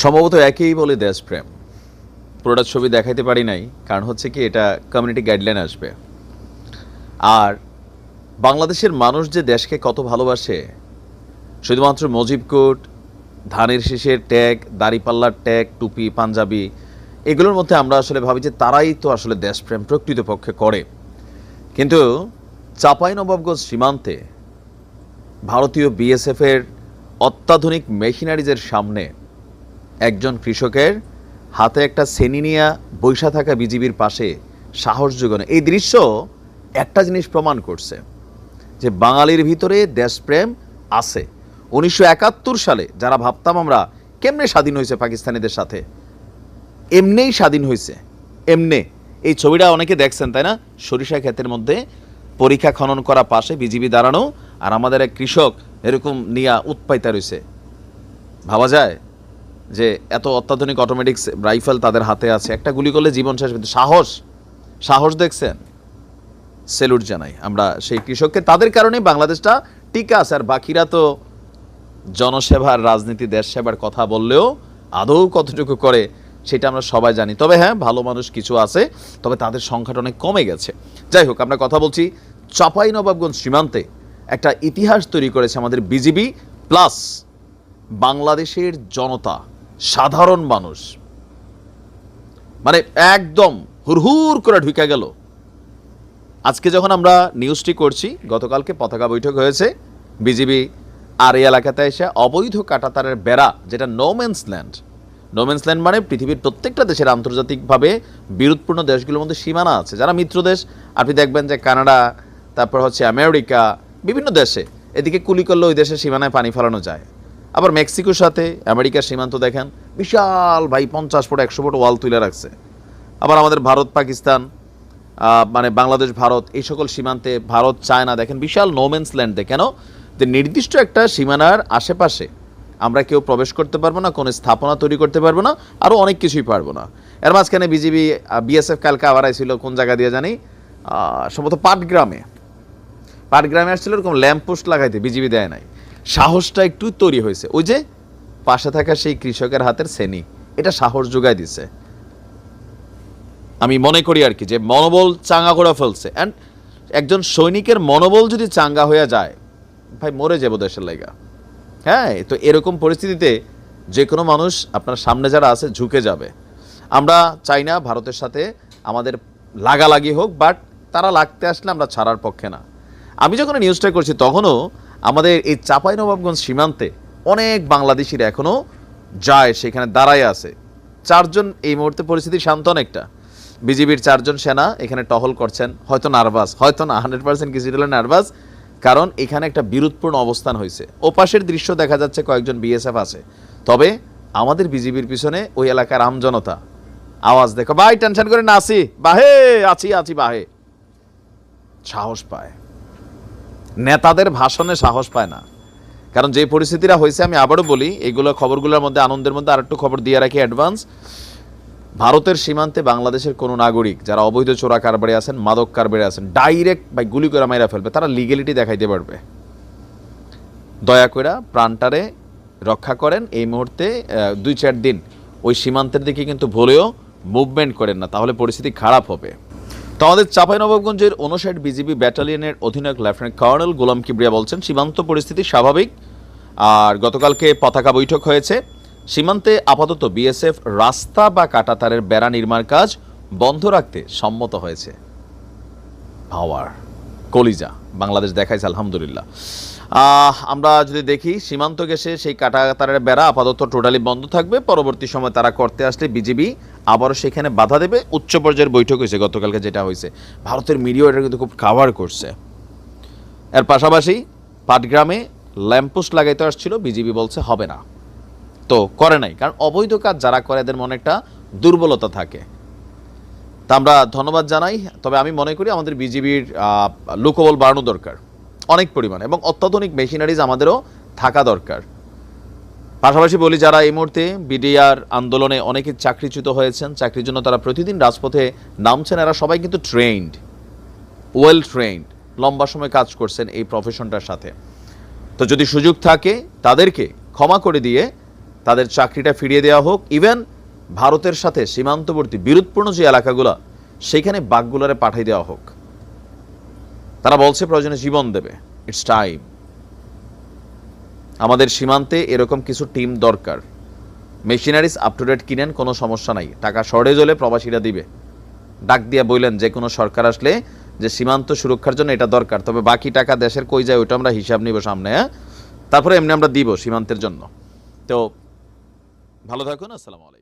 সম্ভবত একই বলে দেশপ্রেম। পুরোটা ছবি দেখাইতে পারি নাই, কারণ হচ্ছে কি এটা কমিউনিটি গাইডলাইন আসবে। আর বাংলাদেশের মানুষ যে দেশকে কত ভালোবাসে, শুধুমাত্র মজিব কোট, ধানের শীষের ট্যাগ, দাড়িপাল্লার ট্যাগ, টুপি, পাঞ্জাবি, এগুলোর মধ্যে আমরা আসলে ভাবি যে তারাই তো আসলে দেশপ্রেম প্রকৃতপক্ষে করে। কিন্তু চাঁপাইনবাবগঞ্জ সীমান্তে ভারতীয় বিএসএফের অত্যাধুনিক মেশিনারিজের সামনে একজন কৃষকের হাতে একটা সেনিনিয়া বৈশা থাকা বিজিবির পাশে সাহস যোগানো এই দৃশ্য একটা জিনিস প্রমাণ করছে যে বাঙালির ভিতরে দেশপ্রেম আছে। উনিশশো একাত্তর সালে যারা ভাবতাম আমরা কেমনে স্বাধীন হয়েছে পাকিস্তানিদের সাথে, এমনেই স্বাধীন হয়েছে, এমনে। এই ছবিটা অনেকে দেখছেন, তাই না? সরিষা ক্ষেতের মধ্যে পরীক্ষা খনন করা পাশে বিজিবি দাঁড়ানো আর আমাদের এক কৃষক এরকম নিয়া উৎপাইতা রয়েছে। ভাবা যায়? যে এত অত্যাধুনিক অটোমেটিক রাইফেল তাদের হাতে আছে। একটা গুলি করলে জীবন শেষ কিন্তু সাহস! সাহস দেখছেন? সেলুট জানাই আমরা সেই কৃষককে। তাদের কারণে বাংলাদেশটা টিকা আছে। আর বাকিরা তো জনসেবার রাজনীতি দেশ সেবার কথা বললেও আদৌ কতটুকু করে সেটা আমরা সবাই জানি। তবে হ্যাঁ ভালো মানুষ কিছু আছে, তবে তাদের সংখ্যাটা অনেক কমে গেছে। যাই হোক, আমরা কথা বলছি চাপাই নবাবগঞ্জ সীমান্তে। একটা ইতিহাস তৈরি করেছে আমাদের বিজিবি, প্লাস বাংলাদেশের জনতা। সাধারণ মানুষ। মানে একদম হুরহুর করে ঢুকে গেল। আজকে যখন আমরা নিউজটি করছি, গতকালকে পতাকা বৈঠক হয়েছে। বিজিবি আর এই এলাকাতে এসে অবৈধ কাটাতারের বেড়া, যেটা নোম্যান্স ল্যান্ড নোম্যান্স ল্যান্ড মানে পৃথিবীর প্রত্যেকটা দেশের আন্তর্জাতিকভাবে বিরোধপূর্ণ দেশগুলোর মধ্যে সীমানা আছে। যারা মিত্র দেশ, আপনি দেখবেন যে কানাডা, তারপর হচ্ছে আমেরিকা, বিভিন্ন দেশে এদিকে কুলি করলে ওই দেশের সীমানায় পানি ফেলানো যায়। আবার মেক্সিকোর সাথে আমেরিকার সীমান্ত দেখেন, বিশাল ভাই, পঞ্চাশ ফুট, একশো ফুট ওয়াল তুলে রাখছে। আবার আমাদের ভারত, পাকিস্তান মানে বাংলাদেশ, ভারত, এই সকল সীমান্তে ভারত, চায়না দেখেন, বিশাল নোমেন্স ল্যান্ডে কেন? যে নির্দিষ্ট একটা সীমানার আশেপাশে আমরা কেউ প্রবেশ করতে পারব না, কোনো স্থাপনা তৈরি করতে পারব না, আরও অনেক কিছুই পারব না। এর মাঝখানে বিজিবি বিএসএফ কালকে আবার আইছিল, কোন জায়গা দিয়ে জানি? সম্ভবত পাটগ্রামে। পাটগ্রামে আসছিল, এরকম ল্যাম্প পোস্ট লাগাইতে, বিজিবি দেয় নাই। সাহসটা একটু তৈরি হয়েছে। ওই যে পাশে থাকা সেই কৃষকের হাতের শ্রেণি এটা সাহস যোগায় দিছে। আমি মনে করি আর কি যে মনোবল চাঙ্গা করে ফেলছে। অ্যান্ড একজন সৈনিকের মনোবল যদি চাঙ্গা হয়ে যায়, ভাই মরে যাব দেশের লাইগা। হ্যাঁ তো এরকম পরিস্থিতিতে যে কোনো মানুষ আপনার সামনে যারা আছে ঝুঁকে যাবে। আমরা চাই না ভারতের সাথে আমাদের লাগালাগি হোক বাট তারা লাগতে আসলে আমরা ছাড়ার পক্ষে না। আমি যখন নিউজটা করছি, তখনও আমাদের এই চাঁপাইনবাবগঞ্জ সীমান্তে অনেক বাংলাদেশিরা এখনও যায়, সেখানে দাঁড়ায় আছে। চারজন এই মুহূর্তে পরিস্থিতি শান্ত অনেকটা। বিজিবির চারজন সেনা এখানে টহল করছেন, হয়তো নার্ভাস, হয়তো না, হান্ড্রেড পার্সেন্ট কিছু নার্ভাস, কারণ এখানে একটা বিরোধপূর্ণ অবস্থান হয়েছে। ওপাশের দৃশ্য দেখা যাচ্ছে কয়েকজন বিএসএফ আছে। তবে আমাদের বিজিবির পিছনে ওই এলাকার আমজনতা আওয়াজ দেখো, ভাই, টেনশন করে না, আসি, বাহে আছি আছি বাহে। সাহস পায়। নেতাদের ভাষণে সাহস পায় না। কারণ যে পরিস্থিতিটা হয়েছে, আমি আবারও বলি, এগুলো খবরগুলোর মধ্যে, আনন্দের মধ্যে আরেকটু খবর দিয়ে রাখি অ্যাডভান্স ভারতের সীমান্তে বাংলাদেশের কোনো নাগরিক, যারা অবৈধ চোরা কারবারে আছেন, মাদক কারবারে আছেন ডাইরেক্ট বা গুলি করে মাইরা ফেলবে। তারা লিগেলিটি দেখাইতে পারবে। দয়া করে প্রাণটারে রক্ষা করেন। এই মুহূর্তে দুই চার দিন ওই সীমান্তের দিকে কিন্তু ভুলেও মুভমেন্ট করেন না। তাহলে পরিস্থিতি খারাপ হবে। তো আমাদের চাঁপাইনবাবগঞ্জের উনষাট বিজিবি ব্যাটালিয়নের অধিনায়ক লেফটেন্যান্ট কর্নেল গোলাম কিবরিয়া বলছেন, সীমান্ত পরিস্থিতি স্বাভাবিক। আর গতকালকে পতাকা বৈঠক হয়েছে। সীমান্তে আপাতত বিএসএফ রাস্তা বা কাটাতারের বেড়া নির্মাণ কাজ বন্ধ রাখতে সম্মত হয়েছে। পাওয়ার, কলিজা, বাংলাদেশ দেখাইছে, আলহামদুলিল্লাহ। আমরা যদি দেখি, সীমান্ত গেছে, সেই কাটাতারের বেড়া আপাতত টোটালি বন্ধ থাকবে। পরবর্তী সময় তারা করতে আসলে বিজিবি আবারও সেখানে বাধা দেবে। উচ্চ পর্যায়ের বৈঠক হয়েছে গতকালকে যেটা হয়েছে। ভারতের মিডিয়া এটা কিন্তু খুব কাভার করছে। এর পাশাপাশি পাটগ্রামে ল্যাম্পোস্ট লাগাইতে আসছিল, বিজিবি বলছে হবে না। তো করে নাই, কারণ অবৈধ কাজ যারা করে এদের মনে একটা দুর্বলতা থাকে। তা আমরা ধন্যবাদ জানাই, তবে আমি মনে করি আমাদের বিজিবির লোকবল বাড়ানো দরকার। অনেক পরিমাণে এবং অত্যাধুনিক মেশিনারিজ আমাদেরও থাকা দরকার। পাশাপাশি বলি, যারা এই মুহূর্তে বিডিআর আন্দোলনে অনেকে চাকরিচ্যুত হয়েছেন, চাকরির জন্য তারা প্রতিদিন রাজপথে নামছেন, এরা সবাই কিন্তু ট্রেন্ড ওয়েল ট্রেন্ড লম্বা সময় কাজ করছেন এই প্রফেশনটার সাথে। তো যদি সুযোগ থাকে, তাদেরকে ক্ষমা করে দিয়ে তাদের চাকরিটা ফিরিয়ে দেওয়া হোক। ইভেন ভারতের সাথে সীমান্তবর্তী বিরোধপূর্ণ যে এলাকাগুলো সেইখানে বাঘগুলারে পাঠিয়ে দেওয়া হোক। তারা বলছে, প্রয়োজনে জীবন দেবে। ইটস টাইম আমাদের সীমান্তে এরকম কিছু টিম দরকার। মেশিনারিজ আপ টু ডেট কিনেন, কোনো সমস্যা নাই। টাকা শর্টেজ হলে প্রবাসীরা দিবে। ডাক দিয়ে বললেন যে কোনো সরকার আসলে যে সীমান্ত সুরক্ষার জন্য এটা দরকার, তবে বাকি টাকা দেশের কই যায় ওইটা আমরা হিসাব নিব সামনে হ্যাঁ? তারপরে এমনি আমরা দিব সীমান্তের জন্য। তো ভালো থাকুন, আসসালামু আলাইকুম।